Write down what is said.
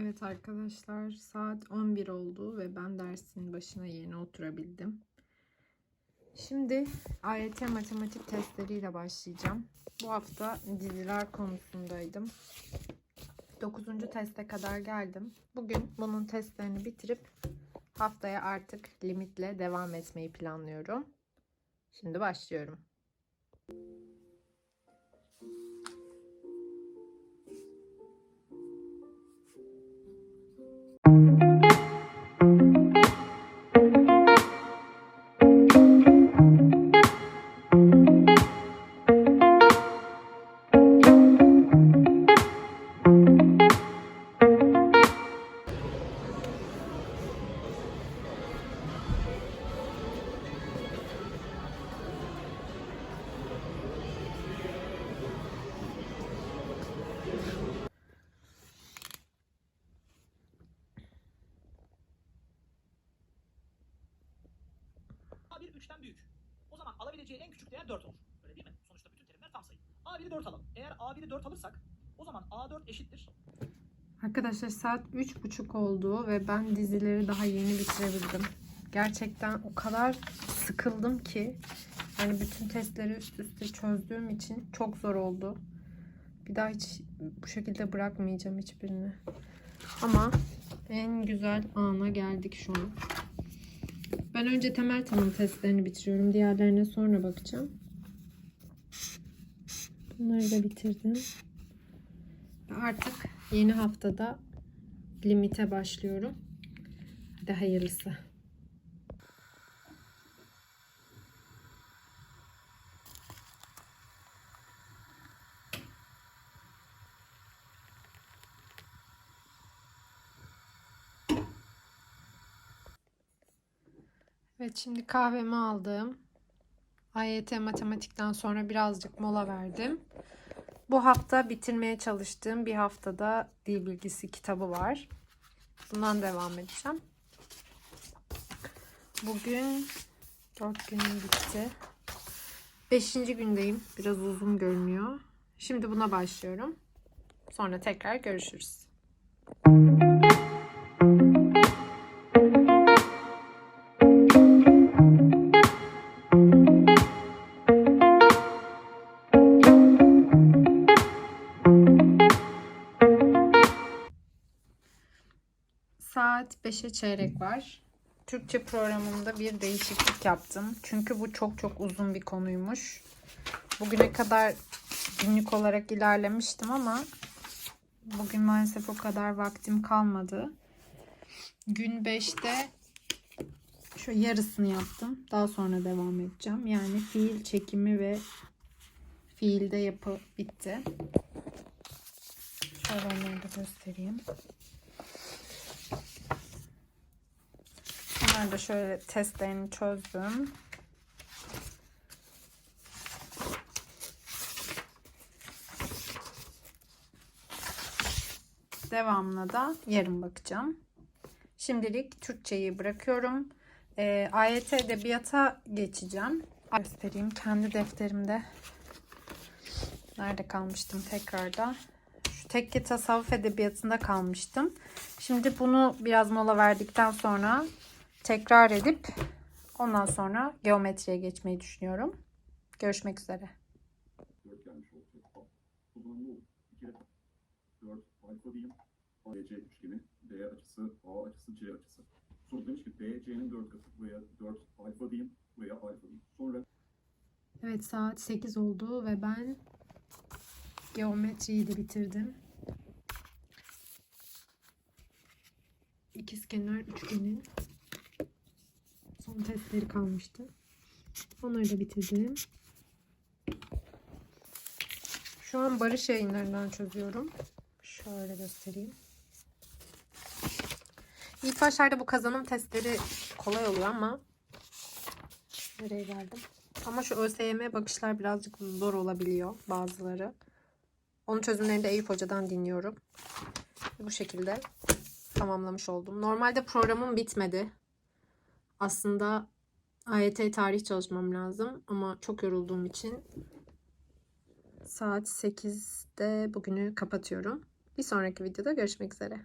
Evet arkadaşlar saat 11 oldu ve ben dersin başına yeni oturabildim. Şimdi AYT matematik testleriyle başlayacağım. Bu hafta diziler konusundaydım. 9. teste kadar geldim. Bugün bunun testlerini bitirip haftaya artık limitle devam etmeyi planlıyorum. Şimdi başlıyorum. 3'ten büyük. O zaman alabileceği en küçük değer 4 olur. Öyle değil mi? Sonuçta bütün terimler tam sayı. A1'i 4 alalım. Eğer A1'i 4 alırsak o zaman A4 eşittir. Arkadaşlar saat 3.30 oldu ve ben dizileri daha yeni bitirebildim. Gerçekten o kadar sıkıldım ki yani bütün testleri üst üste çözdüğüm için çok zor oldu. Bir daha hiç bu şekilde bırakmayacağım hiçbirini. Ama en güzel ana geldik şu an. Ben önce temel tanım testlerini bitiriyorum. Diğerlerine sonra bakacağım. Bunları da bitirdim. Artık yeni haftada limite başlıyorum. Hadi hayırlısı. Evet şimdi kahvemi aldım. AYT matematikten sonra birazcık mola verdim. Bu hafta bitirmeye çalıştığım bir haftada dil bilgisi kitabı var. Bundan devam edeceğim. Bugün 4 günüm bitti. 5. gündeyim. Biraz uzun görünüyor. Şimdi buna başlıyorum. Sonra tekrar görüşürüz. Saat 5'e çeyrek var. Türkçe programında bir değişiklik yaptım. Çünkü bu çok çok uzun bir konuymuş. Bugüne kadar günlük olarak ilerlemiştim ama bugün maalesef o kadar vaktim kalmadı. Gün 5'te şu yarısını yaptım. Daha sonra devam edeceğim. Yani fiil çekimi ve fiilde yapı bitti. Şöyle onları da göstereyim. Bunlar da şöyle testlerini çözdüm. Devamına da yarın bakacağım. Şimdilik Türkçeyi bırakıyorum. Ee, AYT edebiyata geçeceğim. Göstereyim kendi defterimde. Nerede kalmıştım tekrarda? Şu tekke tasavvuf edebiyatında kalmıştım. Şimdi bunu biraz mola verdikten sonra tekrar edip ondan sonra geometriye geçmeyi düşünüyorum. Görüşmek üzere. 4 gelmiş olacak. O zaman ne olur? 2 kere 4 alfa diyeyim. ABC üçgeni. B açısı, A açısı, C açısı. Sonra demiş ki BC'nin 4 katı. Buraya 4 alfa diyeyim. Buraya alfa diyeyim. Sonra Evet saat 8 oldu ve ben geometriyi de bitirdim. İkizkenar üçgenin son testleri kalmıştı. Onları da bitirdim. Şu an barış yayınlarından çözüyorum. Şöyle göstereyim. İlk başlarda bu kazanım testleri kolay oluyor ama nereye geldim? Ama şu ÖSYM bakışlar birazcık zor olabiliyor bazıları. Onun çözümlerini de Eyüp Hoca'dan dinliyorum. Bu şekilde tamamlamış oldum. Normalde programım bitmedi. Aslında AYT tarih çalışmam lazım ama çok yorulduğum için saat 8'de bugünü kapatıyorum. Bir sonraki videoda görüşmek üzere.